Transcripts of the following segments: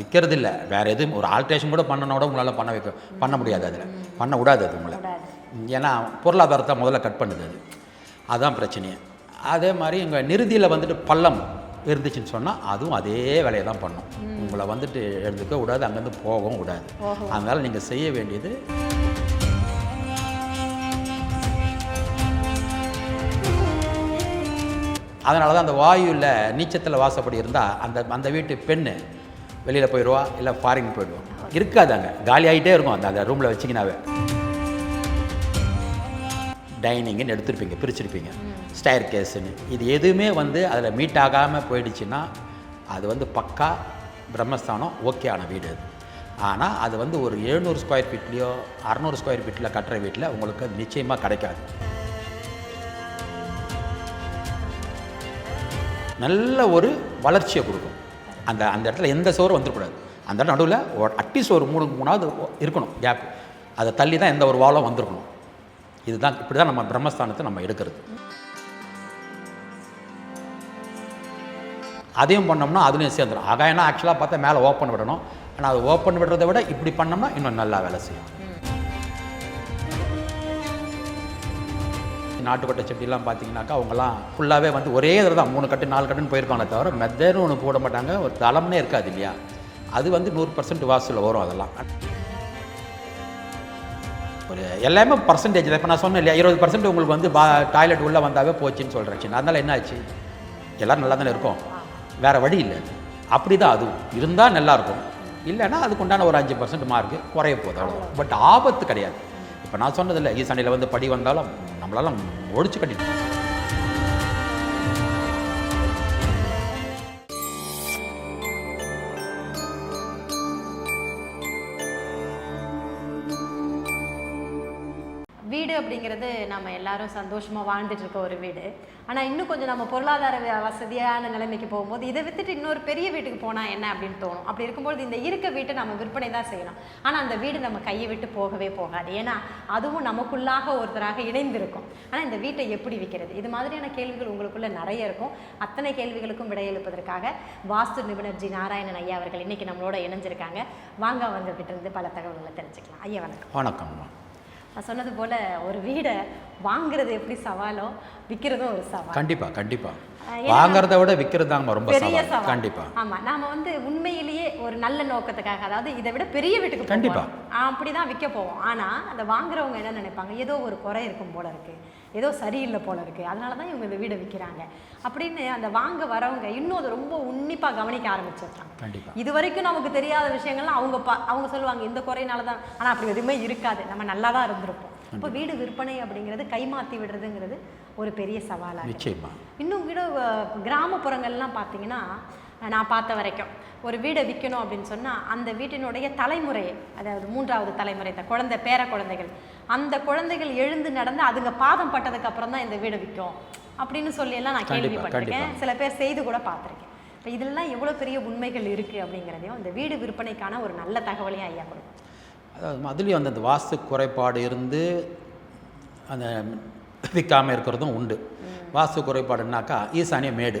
விற்கிறது இல்லை வேறு எதுவும் ஒரு ஆல்ட்ரேஷன் கூட பண்ணணும் கூட உங்களால் பண்ண வைக்க பண்ண முடியாது அதில். பண்ண விடாது அது உங்களை. ஏன்னா பொருளாதாரத்தை முதல்ல கட் பண்ணுது அது. அதுதான் பிரச்சனையே. அதே மாதிரி எங்கள் நிறுதியில் வந்துட்டு பள்ளம் இருந்துச்சுன்னு சொன்னால் அதுவும் அதே வேலையை தான் பண்ணும். உங்களை வந்துட்டு எழுந்துக்க விடாது அங்கேருந்து போகவும் விடாது. அதனால் நீங்கள் செய்ய வேண்டியது அதனால தான் அந்த வாயுவில் நீச்சத்தில் வாசப்படி இருந்தால் அந்த அந்த வீட்டு பெண்ணு வெளியில் போயிடுவா இல்லை ஃபாரின் போயிடுவா. இருக்காது அங்கே காலி ஆகிட்டே இருக்கும். அந்த அந்த ரூமில் வச்சிங்கனாவே. டைனிங்குன்னு எடுத்துருப்பீங்க பிரிச்சிருப்பீங்க. ஸ்டைர் கேஸுன்னு இது எதுவுமே வந்து அதில் மீட் ஆகாமல் போயிடுச்சுன்னா அது வந்து பக்கா பிரம்மஸ்தானம் ஓகே ஆன வீடு அது. ஆனால் அது வந்து ஒரு எழுநூறு ஸ்கொயர் ஃபீட்லேயோ அறநூறு ஸ்கொயர் ஃபீட்டில் கட்டுற வீட்டில் உங்களுக்கு நிச்சயமாக கிடைக்காது. நல்ல ஒரு வளர்ச்சியை கொடுக்கும். அந்த அந்த இடத்துல எந்த சோறும் வந்துடக்கூடாது. அந்த இடம் நடுவில் அட்லீஸ்ட் ஒரு மூணு மூணாவது இருக்கணும் கேப் அதை தள்ளி தான் எந்த ஒரு வாழும் வந்திருக்கணும். இதுதான் இப்படி தான் நம்ம பிரம்மஸ்தானத்தை நம்ம எடுக்கிறது. அதையும் பண்ணோம்னா அதுலேயும் சேர்ந்துடும் ஆகாயம்னா ஆக்சுவலாக பார்த்தா மேலே ஓப்பன் விடணும். ஆனால் அது ஓப்பன் விடுறதை விட இப்படி பண்ணோம்னா இன்னும் நல்லா வேலை செய்யும். நாட்டுக்கொட்டை செடியெல்லாம் பார்த்தீங்கன்னாக்கா அவங்கலாம் ஃபுல்லாகவே வந்து ஒரே இதில் தான் மூணு கட்டு நாலு கட்டுன்னு போயிருப்பாங்களே தவிர மெத்தேன்னு ஒன்று போட மாட்டாங்க. ஒரு தளம்னே இருக்காது இல்லையா? அது வந்து நூறு பர்சன்ட் வாசலில் வரும் அதெல்லாம். ஒரு எல்லாமே பர்சன்டேஜ் தான். இப்போ நான் சொன்னேன் இல்லையா இருபது பர்சன்ட் உங்களுக்கு வந்து பா டாய்லெட் உள்ளே வந்தாவே போச்சுன்னு சொல்கிறேன் அதனால் என்ன ஆச்சு? எல்லோரும் நல்லா தானே இருக்கும். வேறு வழி இல்லை. அப்படி தான் அதுவும் இருந்தால் நல்லாயிருக்கும் இல்லைன்னா அதுக்கு உண்டான ஒரு அஞ்சு பர்சன்ட் மார்க்கு குறைய போதும் பட் ஆபத்து கிடையாது. இப்போ நான் சொன்னதில்லை ஈசானியில் வந்து படி வந்தாலும் நம்மளால ஒழிச்சு கட்டிட்டு எல்லாரும் சந்தோஷமாக வாழ்ந்துட்டு இருக்க ஒரு வீடு. ஆனால் இன்னும் கொஞ்சம் நம்ம பொருளாதார வசதியான நிலைமைக்கு போகும்போது இதை வித்துட்டு இன்னொரு பெரிய வீட்டுக்கு போனால் என்ன அப்படின்னு தோணும். அப்படி இருக்கும்போது இந்த இருக்க வீட்டை நம்ம விற்பனை தான் செய்யணும். ஆனால் அந்த வீடு நம்ம கையை விட்டு போகவே போகாது. ஏன்னா அதுவும் நமக்குள்ளாக ஒருத்தராக இணைந்திருக்கும். ஆனால் இந்த வீட்டை எப்படி விற்கிறது இது மாதிரியான கேள்விகள் உங்களுக்குள்ள நிறைய இருக்கும். அத்தனை கேள்விகளுக்கும் விடையளிப்பதற்காக வாஸ்து நிபுணர் ஜி நாராயணன் ஐயா அவர்கள் இன்னைக்கு நம்மளோட இணைஞ்சிருக்காங்க. வாங்க அவங்ககிட்ட இருந்து பல தகவல்களை தெரிஞ்சுக்கலாம். ஐயா வணக்கம். வணக்கம் நான் சொன்னது போல் ஒரு வீடை வாங்குறது எப்படி சவாலோ விற்கிறதும் ஒரு சவால். கண்டிப்பாக கண்டிப்பாக வாங்குறத விட விற்கிறது தான் ரொம்ப பெரிய கண்டிப்பாக ஆமா நாம வந்து உண்மையிலேயே ஒரு நல்ல நோக்கத்துக்காக அதாவது இதை விட பெரிய வீட்டுக்கு கண்டிப்பா. அப்படிதான் விற்க போவோம். ஆனா அந்த வாங்குறவங்க என்ன நினைப்பாங்க? ஏதோ ஒரு குறை இருக்கும் போல இருக்கு. ஏதோ சரியில்லை போல இருக்கு. அதனால தான் இவங்க இந்த வீடை விற்கிறாங்க அப்படின்னு அந்த வாங்க வரவங்க இன்னும் அதை ரொம்ப உன்னிப்பா கவனிக்க ஆரம்பிச்சிருக்காங்க. இது வரைக்கும் நமக்கு தெரியாத விஷயங்கள்லாம் அவங்க அவங்க சொல்லுவாங்க இந்த குறையினால தான் ஆனால் அப்படி எதுவுமே இருக்காது. நம்ம நல்லா தான் இருந்திருப்போம் இப்போ வீடு விற்பனை அப்படிங்கிறது கைமாற்றி விடுறதுங்கிறது ஒரு பெரிய சவாலாக நிச்சயமா. இன்னும் கூட கிராமப்புறங்கள்லாம் பார்த்தீங்கன்னா நான் பார்த்த வரைக்கும். ஒரு வீடை விற்கணும் அப்படின்னு சொன்னால் அந்த வீட்டினுடைய தலைமுறை அதாவது மூன்றாவது தலைமுறை இந்த குழந்தை பேர குழந்தைகள் அந்த குழந்தைகள் எழுந்து நடந்து அதுங்க பாதம் பட்டதுக்கு அப்புறம் தான் இந்த வீடை விற்கும் அப்படின்னு சொல்லி எல்லாம் நான் கேள்விப்பட்டிருக்கேன். சில பேர் செய்து கூட பார்த்துருக்கேன். இப்போ இதெல்லாம் எவ்வளோ பெரிய உண்மைகள் இருக்குது அப்படிங்கிறதையும் இந்த வீடு விற்பனைக்கான ஒரு நல்ல தகவலையும் ஐயா கொடுக்கும். அதாவது அதுலேயும் அந்த வாஸ்து குறைபாடு இருந்து அந்த விற்காமல் இருக்கிறதும் உண்டு. வாஸ்து குறைபாடுனாக்கா ஈசானிய மேடு.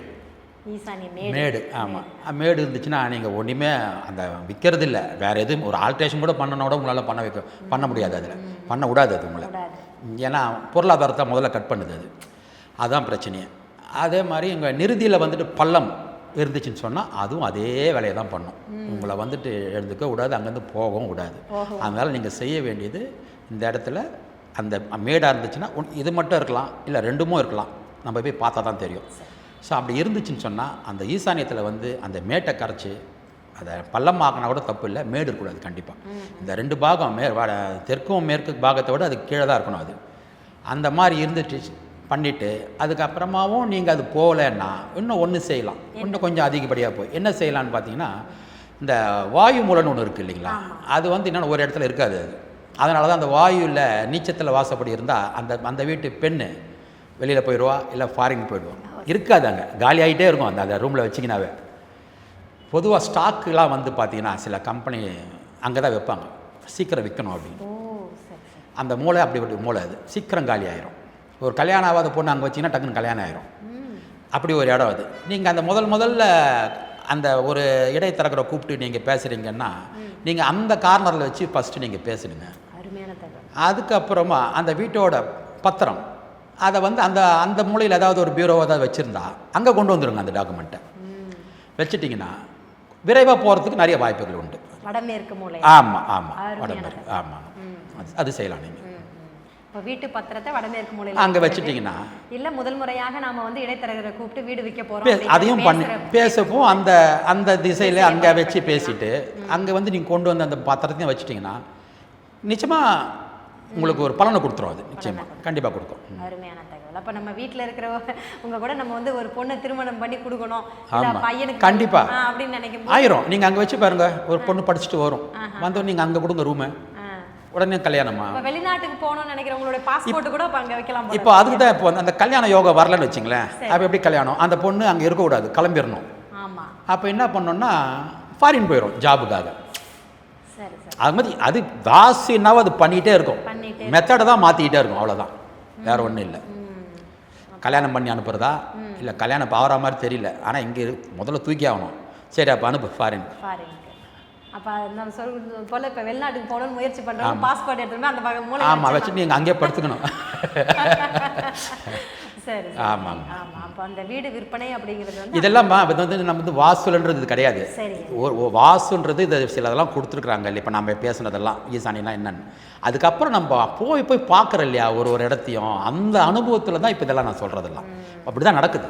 மேடு. ஆமாம் மேடு. இருந்துச்சுன்னா நீங்கள் ஒன்றுமே அந்த விற்கிறது இல்லை வேறு எதுவும் ஒரு ஆல்ட்ரேஷன் கூட பண்ணணும் கூட உங்களால் பண்ண வைக்க பண்ண முடியாது அதில். பண்ண விடாது அது உங்களை. ஏன்னா பொருளாதாரத்தை முதல்ல கட் பண்ணுது அது. அதுதான் பிரச்சனையே. அதே மாதிரி எங்கள் நிறுதியில் வந்துட்டு பள்ளம் இருந்துச்சுன்னு சொன்னால் அதுவும் அதே வேலையை தான் பண்ணும். உங்களை வந்துட்டு எழுந்துக்க விடாது அங்கேருந்து போகவும் விடாது. அதனால் நீங்கள் செய்ய வேண்டியது இந்த இடத்துல அந்த மேடாக இருந்துச்சுன்னா இது மட்டும் இருக்கலாம் இல்லை ரெண்டுமும் இருக்கலாம். நம்ம போய் பார்த்தா தான் தெரியும். ஸோ அப்படி இருந்துச்சுன்னு சொன்னால் அந்த ஈசானியத்தில் வந்து அந்த மேட்டை கரைச்சி அதை பள்ளம் ஆக்கினா கூட தப்பு இல்லை மேடு இருக்கக்கூடாது கண்டிப்பாக இந்த ரெண்டு பாகம் மே தெற்கும் மேற்கு பாகத்தை விட அது கீழே தான் இருக்கணும் அது. அந்த மாதிரி இருந்துட்டு பண்ணிவிட்டு அதுக்கப்புறமாவும் நீங்கள் அது போகலன்னா இன்னும் ஒன்று செய்யலாம். இன்னும் கொஞ்சம் அதிகப்படியாக போய் என்ன செய்யலாம்னு பார்த்தீங்கன்னா இந்த வாயு மூலன்னு ஒன்று இருக்குது இல்லைங்களா அது வந்து என்னென்ன ஒரு இடத்துல இருக்காது அது. அதனால தான் அந்த வாயுவில் நீச்சத்தில் வாசப்படி இருந்தால் அந்த அந்த வீட்டு பெண்ணு வெளியில் போயிடுவா இல்லை ஃபாரின் போயிடுவா. இருக்காது அங்கே. காலி ஆகிட்டே இருக்கும் அந்த அந்த ரூமில் வச்சிங்கனாவே. பொதுவாக ஸ்டாக்குலாம் வந்து பார்த்தீங்கன்னா சில கம்பெனி அங்கே தான் வைப்பாங்க. சீக்கிரம் விற்கணும் அப்படின்னு. அந்த மூளை அப்படி ஒரு மூளை அது. சீக்கிரம் காலி ஆயிரும். ஒரு கல்யாணம் ஆகாத பொண்ணு அங்கே வச்சிங்கன்னா டக்குன்னு கல்யாணம் ஆயிரும். அப்படி ஒரு இடம் அது. நீங்கள் அந்த முதல் முதல்ல அந்த ஒரு இடைத்தரகரை கூப்பிட்டு நீங்கள் பேசுகிறீங்கன்னா நீங்கள் அந்த கார்னரில் வச்சு ஃபஸ்ட்டு நீங்கள் பேசுனுங்க அதுக்கப்புறமா அந்த வீட்டோட பத்திரம் அதை வந்து அந்த அந்த மூலையில் ஏதாவது ஒரு பியூரோ ஏதாவது வச்சுருந்தா அங்கே கொண்டு வந்துருங்க அந்த டாக்குமெண்ட்டை. வச்சுட்டிங்கன்னா விரைவாக போகிறதுக்கு நிறைய வாய்ப்புகள் உண்டு. வடமேற்கு மூலை. ஆமாம் ஆமாம் வடமேற்கு ஆமாம் அது- அது செய்யலாம் நீங்கள். இப்போ வீட்டு பத்திரத்தை வடமேற்கு மூலையில் அங்கே வச்சுட்டிங்கன்னா. இல்ல முதல் முறையாக நாம வந்து இடைத்தரகரை கூப்பிட்டு வீடு விற்க போறோம் பே- அப்படிங்கிற அதையும் பண்ணி. பேசப்போ அந்த அந்த திசையில் அங்கே வச்சு பேசிட்டு அங்கே வந்து நீங்கள் கொண்டு வந்து அந்த பத்திரத்தையும் வச்சுட்டிங்கன்னா நிச்சயமாக உங்களுக்கு ஒரு பலனை கொடுத்துரும் அது. நிச்சயமாக கண்டிப்பாக கொடுக்கும். அருமையான தகவல். அப்ப நம்ம வீட்ல இருக்கிற உங்க கூட நம்ம வந்து ஒரு பொண்ணை திருமணம் பண்ணி கொடுக்கணும். இல்ல ஆமா. பையனுக்கு கண்டிப்பா. ஆ, அப்படின்னு நினைக்கும் ஆயிரும். நீங்கள் அங்கே வச்சு பாருங்க. ஒரு பொண்ணு படிச்சுட்டு வரும். வந்தோடனே நீங்கள் அங்கே கொடுங்க ரூமு. உடனே கல்யாணமா? வெளிநாட்டுக்கு போகணும்னு நினைக்கிறவங்களுடைய பாஸ்போர்ட் கூட அங்க வைக்கலாம் இப்போ அதுக்கு தான் இப்போ அந்த கல்யாண யோகா வரலன்னு வச்சுங்களேன். அப்போ எப்படி கல்யாணம்? அந்த பொண்ணு அங்கே இருக்கக்கூடாது கிளம்பிடணும். அப்போ என்ன பண்ணோம்னா ஃபாரின் போயிடும் ஜாபுக்காக அது மாதிரி அது தாசினாவும் அது பண்ணிகிட்டே இருக்கும். மெத்தடை தான் மாற்றிக்கிட்டே இருக்கும் அவ்வளோதான் வேற ஒன்றும் இல்லை. கல்யாணம் பண்ணி அனுப்புறதா? இல்லை கல்யாணம் ஆகிற மாதிரி தெரியல. ஆனால் இங்கே முதல்ல தூக்கி ஆகணும். சரி அப்போ அனுப்பு ஃபாரின் அப்ப நம்ம சொல்றது போல இப்ப வெளிநாட்டுக்கு போகணும்னு முயற்சி பண்றோம் பாஸ்போர்ட் எடுத்துட்டு போய் அந்த பக்கம் மூளை ஆமாம் வச்சுட்டு நீங்கள் அங்கேயே படுத்துக்கணும். சரி சரி. ஆமாங்க. ஆமா அப்ப அந்த வீடு விற்பனை அப்படிங்கிறது வந்து இதெல்லாம் மா- இது வந்து நம்ம வந்து வாசுலன்றது இது கிடையாது. சரி வாசுன்றது இது சிலதெல்லாம் கொடுத்துருக்குறாங்க இல்லை இப்போ நம்ம பேசுனதெல்லாம் ஈசானிலாம் என்னன்னு. அதுக்கப்புறம் நம்ம போய் போய் பார்க்குறோம் இல்லையா? ஒரு ஒரு இடத்தையும். அந்த அனுபவத்தில் தான் இப்போ இதெல்லாம் நான் சொல்கிறதெல்லாம் அப்படி தான் நடக்குது.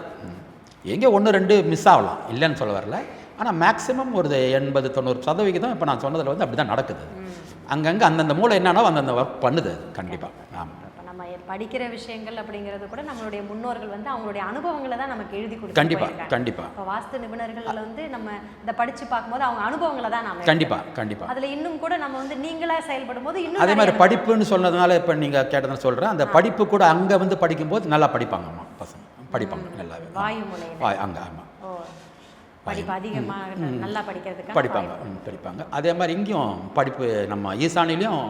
எங்கே ஒன்று ரெண்டு மிஸ் ஆகலாம். இல்லைன்னு சொல்ல வரல. ஆனால் மேக்ஸிமம் ஒரு எண்பது தொண்ணூறு சதவிகிதம் இப்போ நான் சொன்னதில் வந்து அப்படி தான் நடக்குது அங்கங்கே அந்தந்த மூளை என்னன்னா அந்தந்த ஒர்க் பண்ணுது கண்டிப்பாக ஆமாம் நம்ம படிக்கிற விஷயங்கள் அப்படிங்கிறது கூட நம்மளுடைய முன்னோர்கள் வந்து அவங்களுடைய அனுபவங்களை தான் நமக்கு எழுதி கொடுத்து கண்டிப்பாக. கண்டிப்பாக இப்ப வாஸ்து நிபுணர்கள் வந்து நம்ம இதை படிச்சு பார்க்கும்போது அவங்க அனுபவங்களை தான் நாம கண்டிப்பாக கண்டிப்பாக அதுல இன்னும் கூட நம்ம வந்து நீங்களா செயல்படும் போது இன்னும் அதே மாதிரி படிப்புன்னு சொன்னதுனால இப்போ நீங்கள் கேட்டதுன்னு சொல்கிறேன் அந்த படிப்பு கூட அங்கே வந்து படிக்கும்போது நல்லா படிப்பாங்கம்மா பசங்க. படிப்பாங்க நல்லாவே. வாயு முலையில வா அங்கே ஆமாம் ஓ. படிப்பு அதிகமாக நல்லா படிக்கிறதுக்கு படிப்பாங்க. படிப்பாங்க. அதே மாதிரி இங்கேயும் படிப்பு நம்ம ஈசானிலையும்.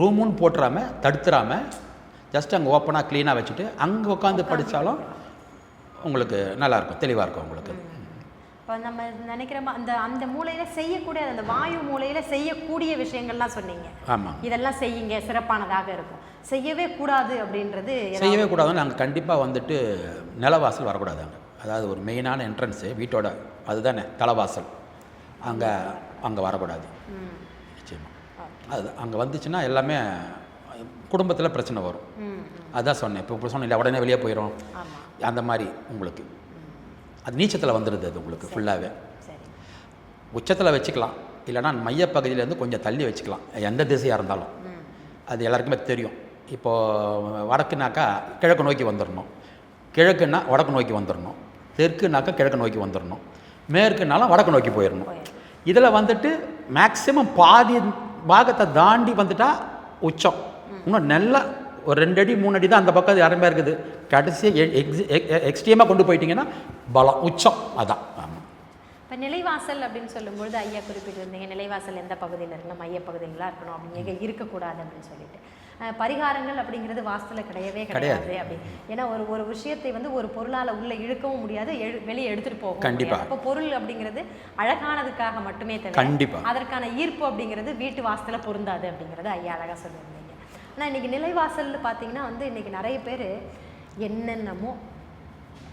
ரூமுன்னு போட்டுறாம தடுத்துறாம ஜஸ்ட் அங்கே ஓப்பனாக க்ளீனாக வச்சுட்டு அங்கே உட்காந்து படித்தாலும் உங்களுக்கு நல்லா இருக்கும் தெளிவாக இருக்கும் உங்களுக்கு. இப்போ நம்ம நினைக்கிற அந்த அந்த மூலையில செய்யக்கூடிய அந்த வாயு மூலையில செய்யக்கூடிய விஷயங்கள்லாம் சொன்னீங்க. ஆமாம் இதெல்லாம் செய்யுங்க. சிறப்பானதாக இருக்கும். செய்யவே கூடாது அப்படின்றது செய்யவே கூடாதுன்னு அங்கே கண்டிப்பாக வந்துட்டு நிலவாசல் வரக்கூடாது அங்கே. அதாவது ஒரு மெயினான என்ட்ரன்ஸு வீட்டோட அதுதானே தலைவாசல். அங்கே அங்கே வரக்கூடாது. நிச்சயமாக அது அங்கே வந்துச்சுன்னா எல்லாமே குடும்பத்தில் பிரச்சனை வரும். அதான் சொன்னேன். இப்போ இப்போ சொன்னேன் உடனே வெளியே போயிடும் அந்த மாதிரி உங்களுக்கு. அது நீச்சத்தில் வந்துடுது அது உங்களுக்கு ஃபுல்லாகவே உச்சத்தில் வச்சுக்கலாம். இல்லைன்னா மையப்பகுதியிலேருந்து கொஞ்சம் தள்ளி வச்சுக்கலாம். எந்த திசையாக இருந்தாலும். அது எல்லாருக்குமே தெரியும். இப்போது வடக்குனாக்கா கிழக்கு நோக்கி வந்துடணும் கிழக்குன்னா வடக்கு நோக்கி வந்துடணும் தெற்குனாக்கா கிழக்கு நோக்கி வந்துடணும் மேற்குனாலும் வடக்கு நோக்கி போயிடணும் இதில் வந்துட்டு மேக்ஸிமம் பாதி பாகத்தை தாண்டி வந்துட்டா உச்சம். இன்னும் நல்லா ஒரு ரெண்டு அடி மூணு அடி தான் அந்த பக்கம் யாருமே இருக்குது? கடைசியாக எக்ஸ்ட்ரீமாக கொண்டு போயிட்டீங்கன்னா பலம் உச்சம் அதான். ஆமாம் இப்போ நிலைவாசல் அப்படின்னு சொல்லும்பொழுது ஐயா குறிப்பிட்டிருந்தீங்க நிலைவாசல் எந்த பகுதியில் இருக்கணும் மையப்பகுதியிலாம் இருக்கணும் அப்படின்னு இருக்கக்கூடாது அப்படின்னு சொல்லிட்டு. பரிகாரங்கள் அப்படிங்கிறது வாஸ்துல கிடையவே கிடையாது அப்படி ஏன்னா ஒரு ஒரு விஷயத்தை வந்து ஒரு பொருளால உள்ள இழுக்கவும் முடியாது எழு வெளியே எடுத்துட்டு போகவும் கண்டிப்பா. முடியாது. அப்போ பொருள் அப்படிங்கிறது அழகானதுக்காக மட்டுமே தவிர கண்டிப்பா. அதற்கான ஈர்ப்பு அப்படிங்கிறது வீட்டு வாசல்ல பொருந்தாது அப்படிங்கிறது ஐயா அழகா சொல்லியிருந்தீங்க ஆனால் இன்னைக்கு நிலைவாசல்னு பார்த்தீங்கன்னா வந்து இன்னைக்கு நிறைய பேர் என்னென்னமோ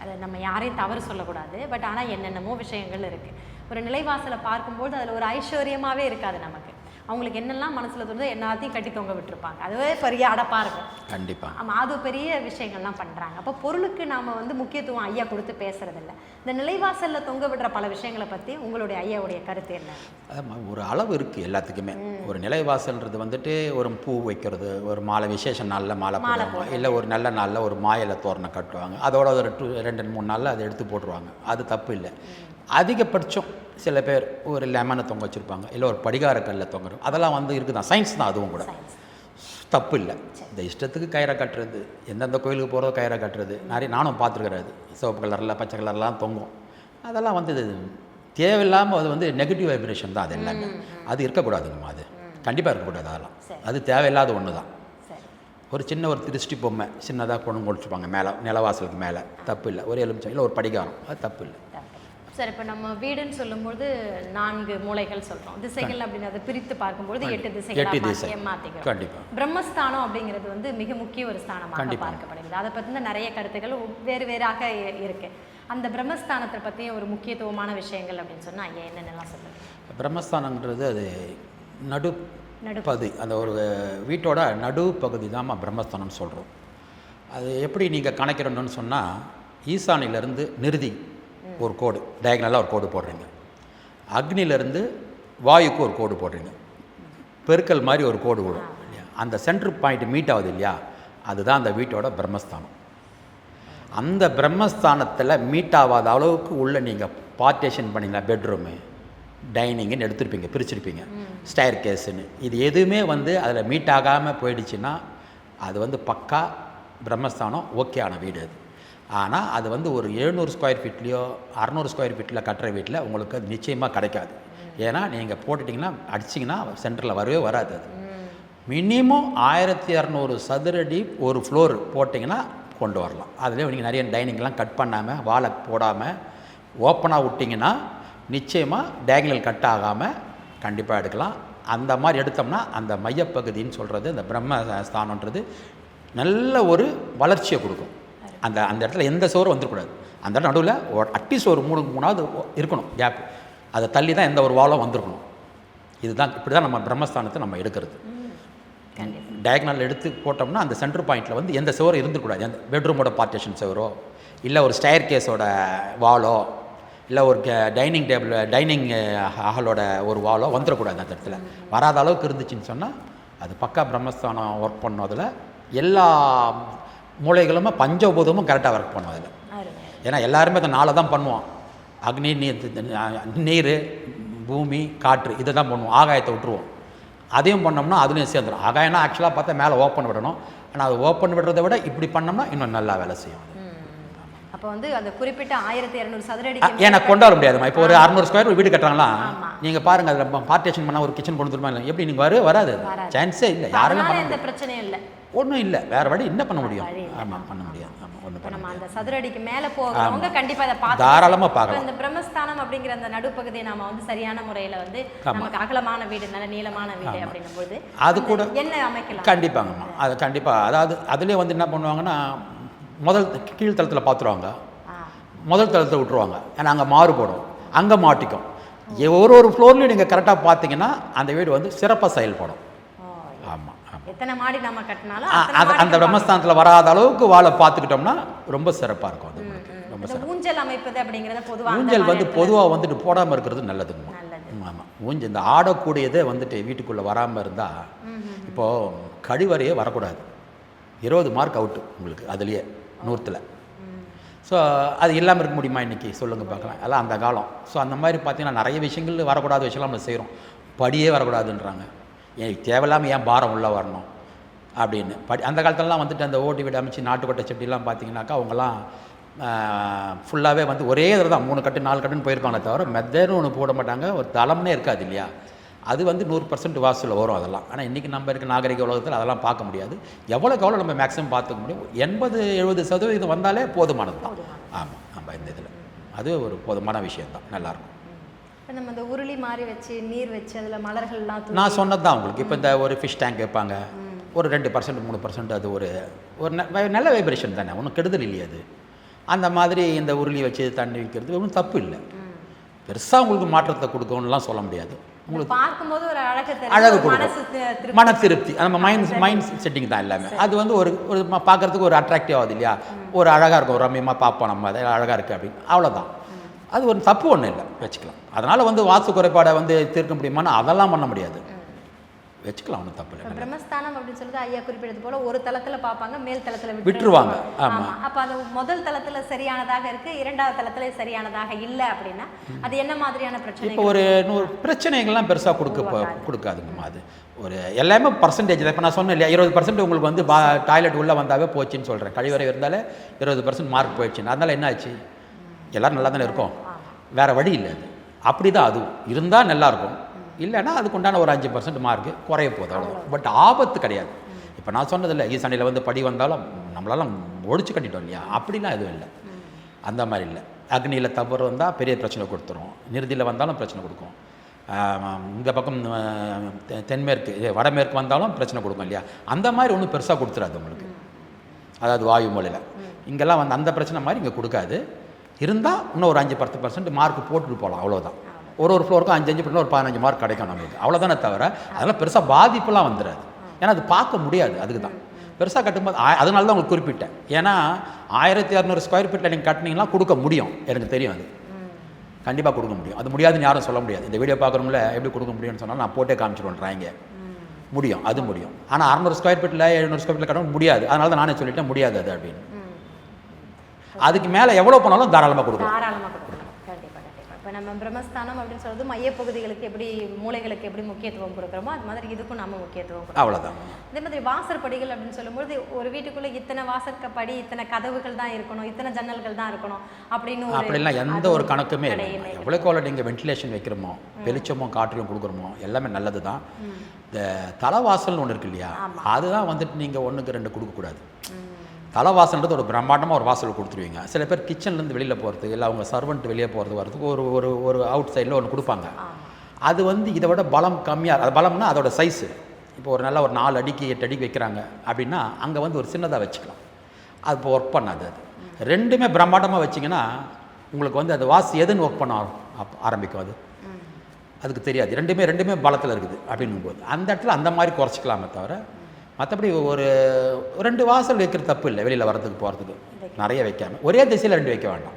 அதை நம்ம யாரையும் தவறு சொல்லக்கூடாது பட் ஆனால் என்னென்னமோ விஷயங்கள் இருக்குது ஒரு நிலைவாசலை பார்க்கும்போது அதில் ஒரு ஐஸ்வர்யமாகவே இருக்காது நமக்கு அவங்களுக்கு என்னெல்லாம் மனசில் தோணுதோ எல்லாத்தையும் கட்டி தொங்க விட்டுருப்பாங்க. அதுவே பெரிய அடப்பாக இருக்கும். கண்டிப்பாக ஆமாம் அது பெரிய விஷயங்கள்லாம் பண்ணுறாங்க அப்போ பொருளுக்கு நாம் வந்து முக்கியத்துவம் ஐயா கொடுத்து பேசுறதில்ல. இந்த நிலைவாசலில் தொங்க விடுற பல விஷயங்களை பற்றி உங்களுடைய ஐயாவுடைய கருத்து என்ன? ஒரு அளவு இருக்குது எல்லாத்துக்குமே. ஒரு நிலைவாசல்ன்றது வந்துட்டு ஒரு பூ வைக்கிறது ஒரு மாலை விசேஷ நாளில் மாலை மாலை போடுவாங்க. இல்லை ஒரு நல்ல நாளில் ஒரு மாயில தோரணம் கட்டுவாங்க. அதோட ஒரு டூ ரெண்டு மூணு நாளில் அதை எடுத்து போட்டுருவாங்க. அது தப்பு இல்லை. அதிகபட்சம் சில பேர் ஒரு லெமனை தொங்க வச்சுருப்பாங்க. இல்லை ஒரு படிகார கல்ல தொங்குறோம் அதெல்லாம் வந்து இருக்குதான் சயின்ஸ் தான் அதுவும் கூட. தப்பு இல்லை. இந்த இஷ்டத்துக்கு கயிறை கட்டுறது எந்தெந்த கோயிலுக்கு போகிறதோ கயிறை கட்டுறது நிறைய நானும் பார்த்துருக்குறேன் அது சிவப்பு கலரில் பச்சை கலர்லாம் தொங்கும் அதெல்லாம் வந்து இது தேவையில்லாமல் அது வந்து நெகட்டிவ் வைப்ரேஷன் தான் அது எல்லாமே. அது இருக்கக்கூடாதுங்கம்மா அது. கண்டிப்பாக இருக்கக்கூடாது அதெல்லாம். அது தேவையில்லாத ஒன்று தான் ஒரு சின்ன ஒரு திருஷ்டி பொம்மை சின்னதாக கொண்டு கொடுத்துருப்பாங்க மேலே நிலவாசலுக்கு மேலே. தப்பு இல்லை. ஒரு எலுமிச்சம் இல்லை ஒரு படிகாரம். அது தப்பு இல்லை. சார் இப்போ நம்ம வீடுன்னு சொல்லும்போது நான்கு மூலைகள் சொல்றோம். திசைகள் அப்படின்னு அதை பிரித்து பார்க்கும்போது எட்டு எட்டு திசைகளாக திசை. மாற்றி மாற்றிக்கிறோம் கண்டிப்பாக பிரம்மஸ்தானம் அப்படிங்கிறது வந்து மிக முக்கிய ஒரு ஸ்தானமாக. பார்க்கப்படுகிறது. அதை பற்றின நிறைய கருத்துக்கள் வேறு வேறாக இருக்கு. அந்த பிரம்மஸ்தானத்தை பற்றிய ஒரு முக்கியத்துவமான விஷயங்கள் அப்படின்னு சொன்னா ஐயா என்னென்னலாம் சொல்லுங்க பிரம்மஸ்தானங்கிறது அது நடு நடு பகுதி. அந்த ஒரு வீட்டோட நடு பகுதி தான் பிரம்மஸ்தானம் சொல்கிறோம் அது எப்படி நீங்கள் கணக்கிடணும்னு சொன்னால் ஈசானிலேருந்து நிறுதி ஒரு கோடு டயக்னலாக ஒரு கோடு போடுறீங்க. அக்னியிலேருந்து வாயுக்கு ஒரு கோடு போடுறீங்க. பெருக்கல் மாதிரி ஒரு கோடு விடும் இல்லையா? அந்த சென்டர் பாயிண்ட் மீட் ஆகுது இல்லையா? அதுதான் அந்த வீட்டோட பிரம்மஸ்தானம். அந்த பிரம்மஸ்தானத்தில் மீட் ஆகாத அளவுக்கு உள்ள நீங்கள் பார்ட்டேஷன் பண்ணீங்களா? பெட்ரூமு டைனிங்குன்னு எடுத்திருப்பீங்க பிரிச்சிருப்பீங்க. ஸ்டயர் கேஸுன்னு இது எதுவுமே வந்து அதில் மீட் ஆகாமல் போயிடுச்சுன்னா அது வந்து பக்கா பிரம்மஸ்தானம் ஓகேயான வீடு அது. ஆனால் அது வந்து ஒரு எழுநூறு ஸ்கொயர் ஃபீட்லேயோ அறநூறு ஸ்கொயர் ஃபீட்டில் கட்டுற வீட்டில் உங்களுக்கு அது நிச்சயமாக கிடைக்காது. ஏன்னா நீங்கள் போட்டுட்டிங்கன்னா அடிச்சிங்கன்னா சென்டரில் வரவே வராது அது. மினிமம் ஆயிரத்தி இரநூறு சதுரடி ஒரு ஃப்ளோர் போட்டிங்கன்னா கொண்டு வரலாம். அதுலேயே நீங்கள் நிறைய டைனிங்லாம் கட் பண்ணாமல் வாழை போடாமல் ஓப்பனாக விட்டிங்கன்னா நிச்சயமாக டயகனல் கட் ஆகாமல் கண்டிப்பாக எடுக்கலாம். அந்த மாதிரி எடுத்தோம்னா அந்த மையப்பகுதின்னு சொல்கிறது இந்த பிரம்ம ஸ்தானன்றது நல்ல ஒரு வளர்ச்சியை கொடுக்கும். அந்த அந்த இடத்துல எந்த சோறும் வந்துடக்கூடாது அந்த இடம் நடுவில் அட்லீஸ்ட் ஒரு மூணு மூணாவது இருக்கணும் கேப் அதை தள்ளி தான் எந்த ஒரு வாழும் வந்திருக்கணும் இதுதான் இப்படி தான் நம்ம பிரம்மஸ்தானத்தை நம்ம எடுக்கிறது. டயக்னல் எடுத்து போட்டோம்னா அந்த சென்டர் பாயிண்டில் வந்து எந்த சுவரும் இருந்துக்கூடாது எந்த பெட்ரூமோட பார்ட்டிஷன் சுவரோ இல்லை ஒரு ஸ்டயர் கேஸோட வாலோ இல்லை ஒரு டைனிங் டேபிள் டைனிங் ஹாலோட ஒரு வாலோ வந்துடக்கூடாது அந்த இடத்துல. வராத அளவுக்கு இருந்துச்சுன்னு சொன்னால் அது பக்கா பிரம்மஸ்தானம் ஒர்க் பண்ணதில் எல்லா மூளைகளுமே பஞ்சபூதமும் கரெக்டாக ஒர்க் பண்ணும் அதில். ஏன்னா எல்லாருமே அதை நாளை தான் பண்ணுவோம். அக்னி நீர் நீர் பூமி காற்று இதை தான் பண்ணுவோம். ஆகாயத்தை விட்டுருவோம். அதையும் பண்ணோம்னா அதுலேயும் சேர்ந்துடும் ஆகாயம்னா ஆக்சுவலாக பார்த்தா மேலே ஓப்பன் விடணும். ஆனால் அது ஓப்பன் விடுறதை விட இப்படி பண்ணோம்னா இன்னும் நல்லா வேலை செய்யும். அப்போ வந்து அந்த குறிப்பிட்ட ஆயிரத்தி இரநூறு சதுர அ, அடிக்கு எனக்கு கொண்டு வர முடியாதும்மா. இப்போ ஒரு அறநூறு ஸ்கொயர் வீடு கட்டுறாங்களா. நீங்கள் பாருங்க அதில் பார்ட்டிஷன் பண்ணால் ஒரு கிச்சன் கொண்டு வந்துருமா இல்லை? எப்படி நீங்கள் வர வராது. சான்ஸே இல்லை. முடியும் பிரச்சனையும் இல்லை. ஒன்றும் இல்லை. வேறு வழி என்ன பண்ண முடியும். ஆமாம் பண்ண முடியாது ஆமாம் ஒன்றும் பண்ண அந்த சதுர அடிக்கு மேலே போகிறவங்க கண்டிப்பா இதை பார்த்து தாராளமாக பார்க்கலாம். இந்த பிரம்மஸ்தானம் அப்படிங்கிற அந்த நடுப்பகுதியை நாம வந்து சரியான முறையில வந்து. நமக்கு அகலமான வீடு நல்ல நீளமான வீடு அப்படின்னும் போது அது கூட என்ன அமைக்கலாம்? கண்டிப்பாங்கம்மா. அது கண்டிப்பாக அதாவது அதுலேயே வந்து என்ன பண்ணுவாங்கன்னா முதல் கீழ்த்தளத்தில் பார்த்துருவாங்க ஆ. முதல் தளத்தில் விட்டுருவாங்க. ஏன்னா அங்கே மாறுபடும் அங்கே மாட்டிக்கும். ஒரு ஒரு ஃப்ளோர்லையும் நீங்கள் கரெக்டாக பார்த்தீங்கன்னா அந்த வீடு வந்து சிறப்பாக செயல்படும். எத்தனை மாடி நம்ம கட்டினாலும் அந்த பிரம்மஸ்தானத்தில் வராத அளவுக்கு வாழை பார்த்துக்கிட்டோம்னா ரொம்ப சிறப்பாக இருக்கும் அது ரொம்ப ஊஞ்சல் அமைப்பது அப்படிங்கறத பொதுவா அந்த ஊஞ்சல் வந்து பொதுவாக வந்துட்டு போடாமல் இருக்கிறது நல்லதுங்கம்மா நல்லது. ஆமாம் ஊஞ்சல் இந்த ஆடக்கூடியதே வந்துட்டு வீட்டுக்குள்ளே வராமல் இருந்தால் இப்போது கழிவறையே வரக்கூடாது. இருபது மார்க் அவுட்டு உங்களுக்கு அதுலேயே நூற்றில் ஸோ அது இல்லாமல் இருக்க முடியுமா இன்றைக்கி சொல்லுங்கள் பார்க்கலாம். எல்லாம் அந்த காலம். ஸோ அந்த மாதிரி பார்த்தீங்கன்னா நிறைய விஷயங்கள் வரக்கூடாத விஷயம்லாம் நம்ம செய்கிறோம் படியே வரக்கூடாதுன்றாங்க. ஏன் தேவையில்லாமல் ஏன் பாரம் உள்ளே வரணும்? அப்படின்னு. படி அந்த காலத்துலலாம் வந்துட்டு அந்த ஓட்டு வீடு அமைச்சு நாட்டுக்கொட்டை செட்டிலாம் பார்த்தீங்கன்னாக்கா அவங்கலாம் ஃபுல்லாகவே வந்து ஒரே இதில் தான் மூணு கட்டு நாலு கட்டுன்னு போயிருக்காங்களே தவிர மெத்தேன்னு ஒன்று போட மாட்டாங்க. ஒரு தளம்னே இருக்காது இல்லையா? அது வந்து நூறு பர்சன்ட் வாசலில் வரும் அதெல்லாம். ஆனால் இன்றைக்கி நம்ம இருக்க நாகரிக உலகத்தில் அதெல்லாம் பார்க்க முடியாது. எவ்வளோக்கு எவ்வளோ நம்ம மேக்ஸிமம் பார்த்துக்க முடியும்? எண்பது எழுபது சதவீதம் வந்தாலே போதுமானது தான். ஆமாம் நம்ம இந்த இதில். அது ஒரு போதுமான விஷயம்தான். நல்லாயிருக்கும் இப்ப நம்ம இந்த உருளி மாதிரி வச்சு நீர் வச்சு அதுல மலர்கள்லாம் நான் சொன்னது தான் உங்களுக்கு. இப்போ இந்த ஒரு ஃபிஷ் டேங்க் வைப்பாங்க ஒரு ரெண்டு பர்சன்ட் மூணு பர்சன்ட் அது ஒரு ஒரு நல்ல வைப்ரேஷன் தானே. ஒன்றும் கெடுதல் இல்லையே அது. அந்த மாதிரி இந்த உருளி வச்சு தண்ணி வைக்கிறது ஒன்றும் தப்பு இல்லை. பெருசாக உங்களுக்கு மாற்றத்தை கொடுக்கும்லாம் சொல்ல முடியாது. உங்களுக்கு பார்க்கும்போது ஒரு அழகு அழகு கொடுக்கும். மன திருப்தி. நம்ம மைண்ட் மைண்ட் செட்டிங் தான் எல்லாமே. அது வந்து ஒரு ஒரு பார்க்கறதுக்கு ஒரு அட்ராக்டிவ் ஆகுது இல்லையா? ஒரு அழகாக இருக்கும். ஒரு ரம்மியமாக பார்ப்போம் நம்ம. அதை அழகாக இருக்குது அப்படின்னு. அவ்வளோதான் அது ஒரு தப்பு ஒன்றும் இல்லை. வச்சுக்கலாம். அதனால் வந்து வாஸ்து குறைபாடை வந்து தீர்க்க முடியுமான்னு அதெல்லாம் பண்ண முடியாது. வச்சுக்கலாம் ஒன்றும் தப்பு இல்லை. பிரம்மஸ்தானம் அப்படின்னு சொல்லிட்டு ஐயா குறிப்பிட்டது போல ஒரு தளத்துல பார்ப்பாங்க மேல் தளத்துல விட்டுருவாங்க. ஆமா. ஆமா. அப்ப அது முதல் தளத்துல சரியானதாக இருக்கு இரண்டாவது தளத்துல சரியானதாக இல்ல அப்படின்னா அது என்ன மாதிரியான பிரச்சனை இப்போ ஒரு நூறு பிரச்சனைகள்லாம் பெருசாக கொடுக்க கொடுக்காதுங்கம்மா அது. ஒரு எல்லாமே பர்சன்டேஜ் தான். இப்போ நான் சொன்னேன் இல்லையா இருபது பர்சன்ட் உங்களுக்கு வந்து பா டாய்லெட் உள்ளே வந்தாவே போச்சுன்னு சொல்கிறேன் கழிவறை இருந்தாலே இருபது பர்சன்ட் மார்க் போயிடுச்சுன்னு. அதனால என்ன ஆச்சு? எல்லோரும் நல்லா தானே இருக்கும். வேறு வழி இல்லை அது. அப்படி தான் அதுவும் இருந்தால் நல்லாயிருக்கும். இல்லைன்னா அதுக்கு உண்டான ஒரு அஞ்சு பர்சன்ட் மார்க்கு குறைய போகுது அவ்வளோ பட் ஆபத்து கிடையாது. இப்போ நான் சொன்னதில்லை ஈசானியில் வந்து படி வந்தாலும் நம்மளால ஒழிச்சு கட்டிட்டோம் இல்லையா? அப்படிலாம் எதுவும் இல்லை. அந்த மாதிரி இல்லை. அக்னியில் தவறு வந்தால் பெரிய பிரச்சனை கொடுத்துரும். நிறுதியில் வந்தாலும் பிரச்சனை கொடுக்கும். இந்த பக்கம் தென்மேற்கு வடமேற்கு வந்தாலும் பிரச்சனை கொடுக்கும் இல்லையா? அந்த மாதிரி ஒன்றும் பெருசாக கொடுத்துறாது உங்களுக்கு. அதாவது வாயு மூலையில். இங்கெல்லாம் வந்து அந்த பிரச்சனை மாதிரி இங்கே கொடுக்காது. இருந்தால் இன்னும் ஒரு அஞ்சு பத்து பர்சன்ட் மார்க் போட்டுட்டு போகலாம் அவ்வளோதான் ஒரு ஒரு ஃப்ளோருக்கும் அஞ்சு அஞ்சு ஒரு பதினஞ்சு மார்க் கிடைக்கும் நம்மளுக்கு. அவ்வளோதானே தவிர அதெல்லாம் பெருசாக பாதிப்புலாம் வந்துடாது ஏன்னா அது பார்க்க முடியாது அதுக்கு தான் பெருசாக கட்டும்போது அதனால தான் உங்களுக்கு குறிப்பிட்டேன். ஏன்னா ஆயிரத்தி இரநூறு ஸ்கொயர் ஃபீட்டில் நீங்கள் கட்டினீங்கன்னா கொடுக்க முடியும். எனக்கு தெரியும் அது. கண்டிப்பாக கொடுக்க முடியும். அது முடியாதுன்னு யாரும் சொல்ல முடியாது. இந்த வீடியோ பார்க்குறவங்கள எப்படி கொடுக்க முடியும்னு சொன்னால் நான் போட்டே காமிச்சிடுவேன் ட்ராயிங்க முடியும் அது முடியும். ஆனால் அறநூறு ஸ்கொயர் ஃபீட்டில் எழுநூறு ஸ்கொயர் ஃபீட்டில் கட்ட முடியாது. அதனால தான் நானே சொல்லிட்டேன் முடியாது அது அப்படின்னு. அதுக்கு மேலே எவ்வளோ பண்ணாலும் தாராளமாக கொடுக்கலாம். தாராளமாக கொடுக்கலாம். கண்டிப்பாக கண்டிப்பாக இப்போ நம்ம பிரம்மஸ்தானம் அப்படின்னு சொல்றது மையப்பகுதிகளுக்கு எப்படி மூளைகளுக்கு எப்படி முக்கியத்துவம் கொடுக்குறோமோ அது மாதிரி இதுக்கும் நம்ம முக்கியத்துவம் அவ்வளோதான் இதே மாதிரி வாசற்படிகள் அப்படின்னு சொல்லும்போது ஒரு வீட்டுக்குள்ள இத்தனை வாசற்படி இத்தனை கதவுகள் தான் இருக்கணும் இத்தனை ஜன்னல்கள் தான் இருக்கணும் அப்படின்னு அப்படிலாம் எந்த ஒரு கணக்குமே இல்லை. கிடையவே இல்லை. எவ்வளோக்கு எவ்வளோ நீங்கள் வென்டிலேஷன் வைக்கிறோமோ வெளிச்சமோ காற்றிலும் கொடுக்குறோமோ எல்லாமே நல்லது தான் இந்த தலைவாசல்னு ஒன்று இருக்கு இல்லையா? அதுதான் வந்துட்டு நீங்கள் ஒன்றுக்கு ரெண்டு கொடுக்கக்கூடாது தலைவாசல்ன்றது ஒரு பிரம்மாண்டமாக ஒரு வாசல் கொடுத்துருவீங்க. சில பேர் கிச்சன்லேருந்து வெளியில் போகிறதுக்கு இல்லை அவங்க சர்வெண்ட் வெளியே போகிறது வரதுக்கு ஒரு ஒரு ஒரு அவுட் சைடில் ஒன்று கொடுப்பாங்க. அது வந்து இதை விட பலம் கம்மியாக அது பலம்னா அதோட சைஸு இப்போ ஒரு நல்ல ஒரு நாலு அடிக்கு எட்டு அடிக்கு வைக்கிறாங்க அப்படின்னா அங்கே வந்து ஒரு சின்னதாக வச்சுக்கலாம். அது இப்போ ஒர்க் பண்ணாது அது. ரெண்டுமே பிரம்மாண்டமாக வச்சிங்கன்னா உங்களுக்கு வந்து அது வாசி எதுன்னு ஒர்க் பண்ண ஆரம்பிக்கும் அது. அதுக்கு தெரியாது. ரெண்டுமே ரெண்டுமே பலத்தில் இருக்குது அப்படின்னும்போது. அந்த இடத்துல அந்த மாதிரி குறைச்சிக்கலாமே தவிர மற்றபடி ஒரு ரெண்டு வாசல் வைக்கிற தப்பு இல்லை வெளியில் வரதுக்கு போகிறதுக்கு நிறைய வைக்காம. ஒரே திசையில் ரெண்டு வைக்க வேண்டாம்.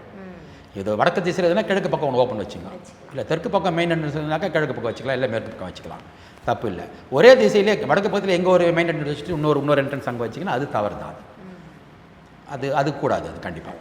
இது வடக்கு திசையில் எதுனா கிழக்கு பக்கம் ஒன்று ஓப்பன் வச்சுங்க இல்லை தெற்கு பக்கம் மெயின் என்ட்ரன்ஸ்னாக்கா கிழக்கு பக்கம் வச்சுக்கலாம் இல்லை மேற்கு பக்கம் வச்சுக்கலாம். தப்பு இல்லை. ஒரே திசையிலே வடக்கு பக்கத்தில் எங்கே ஒரு மெயின் என்ட்ரன்ஸ் வச்சுட்டு இன்னொரு இன்னொரு என்ட்ரன்ஸ் அங்கே வச்சிங்கன்னா அது தவறு தான் அது அது அது கூடாது அது கண்டிப்பாக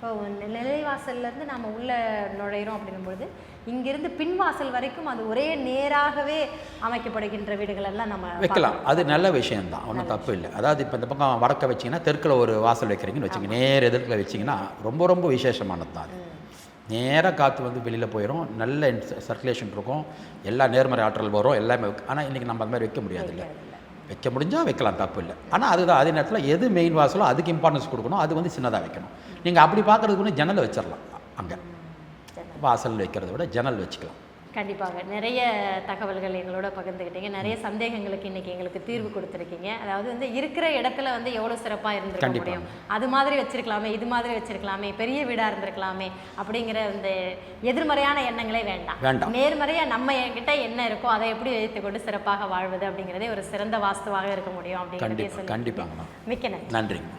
இப்போ நிலைவாசல்ல இருந்து நாம உள்ள நுழையிறோம் அப்படின்னும்பொழுது இங்கிருந்து பின்வாசல் வரைக்கும் அது ஒரே நேராகவே அமைக்கப்படுகின்ற வீடுகள் எல்லாம் நம்ம வைக்கலாம். அது நல்ல விஷயம்தான். ஒன்றும் தப்பு இல்லை. அதாவது இப்போ இந்த பக்கம் வடக்க வச்சிங்கன்னா தெற்கில் ஒரு வாசல் வைக்கிறீங்கன்னு வச்சுங்க. நேர் எதிர்க்கில் வச்சிங்கன்னா ரொம்ப ரொம்ப விசேஷமானது தான் அது நேராக காற்று வந்து வெளியில் போயிடும் நல்ல சர்க்குலேஷன் இருக்கும் எல்லா நேர்மறை ஆற்றல் வரும். எல்லாமே ஆனால் இன்றைக்கி நம்ம அந்த மாதிரி வைக்க முடியாது இல்லை. வைக்க முடிஞ்சால் வைக்கலாம். தப்பு இல்லை. ஆனால் அதுதான். அதே நேரத்தில் எது மெயின் வாசலோ அதுக்கு இம்பார்ட்டன்ஸ் கொடுக்கணும். அது வந்து சின்னதாக வைக்கணும். நீங்கள் அப்படி பார்க்குறதுக்கு வந்து ஜன்னலை வச்சிடலாம். அங்கே. வாசல் வைக்கிறத விட ஜன்னல் வச்சுக்கலாம். கண்டிப்பாக. நிறைய தகவல்கள் எங்களோட பகிர்ந்துக்கிட்டீங்க நிறைய சந்தேகங்களுக்கு இன்னைக்கு எங்களுக்கு தீர்வு கொடுத்துருக்கீங்க. அதாவது வந்து இருக்கிற இடத்துல வந்து எவ்வளோ சிறப்பாக இருந்திருக்க. முடியும்? அது மாதிரி வச்சிருக்கலாமே இது மாதிரி வச்சிருக்கலாமே பெரிய வீடா இருந்திருக்கலாமே அப்படிங்கிற இந்த எதிர்மறையான எண்ணங்களே வேண்டாம். வேண்டாம். நேர்மறையா நம்ம கிட்ட என்ன இருக்கோ அதை எப்படி வைத்துக்கொண்டு சிறப்பாக வாழ்வது அப்படிங்கிறதே ஒரு சிறந்த வாஸ்துவாக இருக்க முடியும் அப்படிங்கிறதே கண்டிப்பாக மிக்க நன்றி. நன்றிங்க.